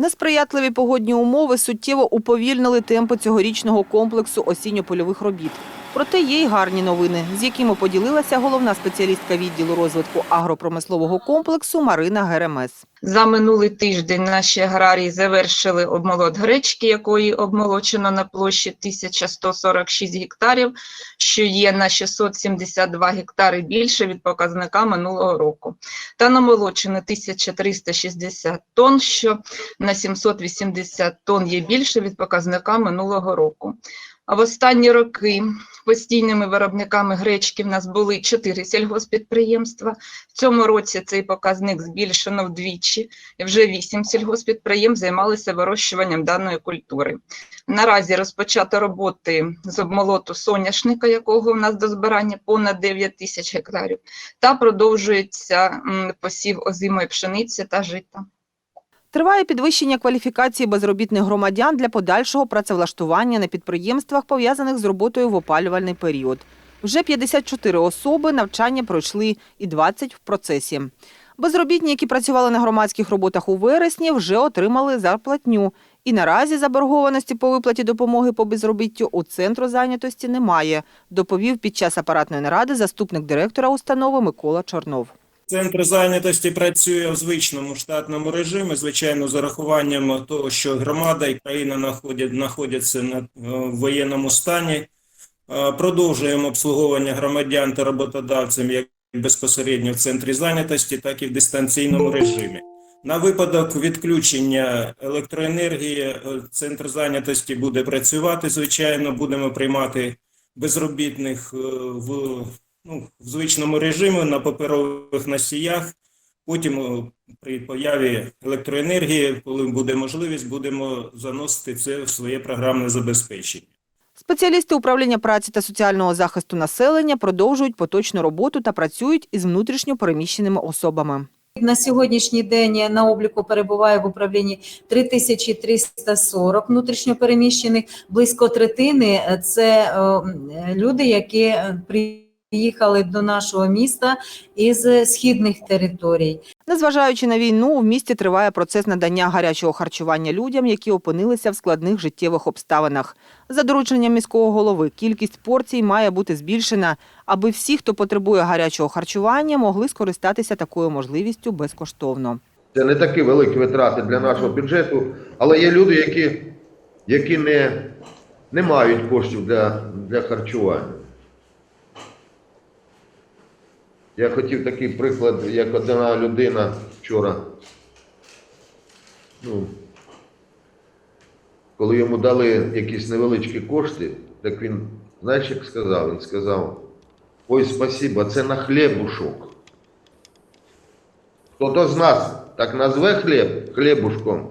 Несприятливі погодні умови суттєво уповільнили темпи цьогорічного комплексу осінньо-польових робіт. Проте є й гарні новини, з якими поділилася головна спеціалістка відділу розвитку агропромислового комплексу Марина Геремес. За минулий тиждень наші аграрії завершили обмолот гречки, якої обмолочено на площі 1146 гектарів, що є на 672 гектари більше від показника минулого року. Та намолочено 1360 тонн, що на 780 тонн є більше від показника минулого року. В останні роки постійними виробниками гречки в нас були чотири сільгоспідприємства. В цьому році цей показник збільшено вдвічі, вже вісім сільгоспідприємств займалися вирощуванням даної культури. Наразі розпочато роботи з обмолоту соняшника, якого у нас до збирання понад 9 тисяч гектарів, та продовжується посів озимої пшениці та жита. Триває підвищення кваліфікації безробітних громадян для подальшого працевлаштування на підприємствах, пов'язаних з роботою в опалювальний період. Вже 54 особи навчання пройшли і 20 в процесі. Безробітні, які працювали на громадських роботах у вересні, вже отримали зарплатню. І наразі заборгованості по виплаті допомоги по безробіттю у центру зайнятості немає, доповів під час апаратної наради заступник директора установи Микола Чорнов. Центр зайнятості працює в звичному штатному режимі, звичайно, з урахуванням того, що громада і країна знаходяться на е, воєнному стані. Е, Продовжуємо обслуговування громадян та роботодавцям як безпосередньо в центрі зайнятості, так і в дистанційному режимі. На випадок відключення електроенергії е, центр зайнятості буде працювати. Звичайно, будемо приймати безробітних в ну, в звичному режимі на паперових носіях. Потім е, при появі електроенергії, коли буде можливість, будемо заносити це в своє програмне забезпечення. Спеціалісти управління праці та соціального захисту населення продовжують поточну роботу та працюють із внутрішньо переміщеними особами. На сьогоднішній день на обліку перебуває в управлінні 3340 внутрішньопереміщених. Близько третини – це е, люди, які е, приїхали до нашого міста із східних територій. Незважаючи на війну, в місті триває процес надання гарячого харчування людям, які опинилися в складних життєвих обставинах. За дорученням міського голови, кількість порцій має бути збільшена, аби всі, хто потребує гарячого харчування, могли скористатися такою можливістю безкоштовно. Це не такі великі витрати для нашого бюджету, але є люди, які, які не, не мають коштів для, для харчування. Я хотів такий приклад, як одна людина вчора, ну, коли йому дали якісь невеличкі кошти, так він, знаєш, як сказав? Він сказав, ой, спасибо, це на хлібушок. Хто з нас так назве хліб хлібушком.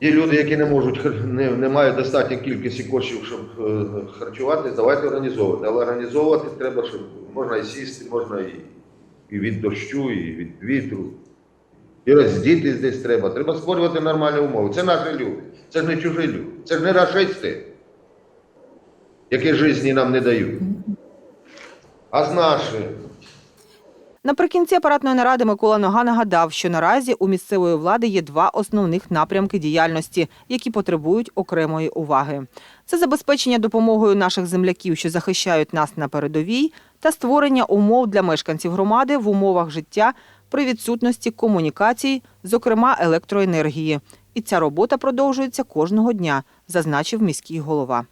Є люди, які не можуть не, не мають достатньо кількості коштів, щоб е, харчуватись, давайте організовувати. Але організовувати треба, щоб можна і сісти, можна і, і від дощу, і від вітру. І роздітись десь треба. Треба створювати нормальні умови. Це наші люди, це ж не чужі люди, це ж не рашисти, які житті нам не дають. А з нашої. Наприкінці апаратної наради Микола Нога нагадав, що наразі у місцевої влади є два основних напрямки діяльності, які потребують окремої уваги. Це забезпечення допомогою наших земляків, що захищають нас на передовій, та створення умов для мешканців громади в умовах життя при відсутності комунікацій, зокрема електроенергії. І ця робота продовжується кожного дня, зазначив міський голова.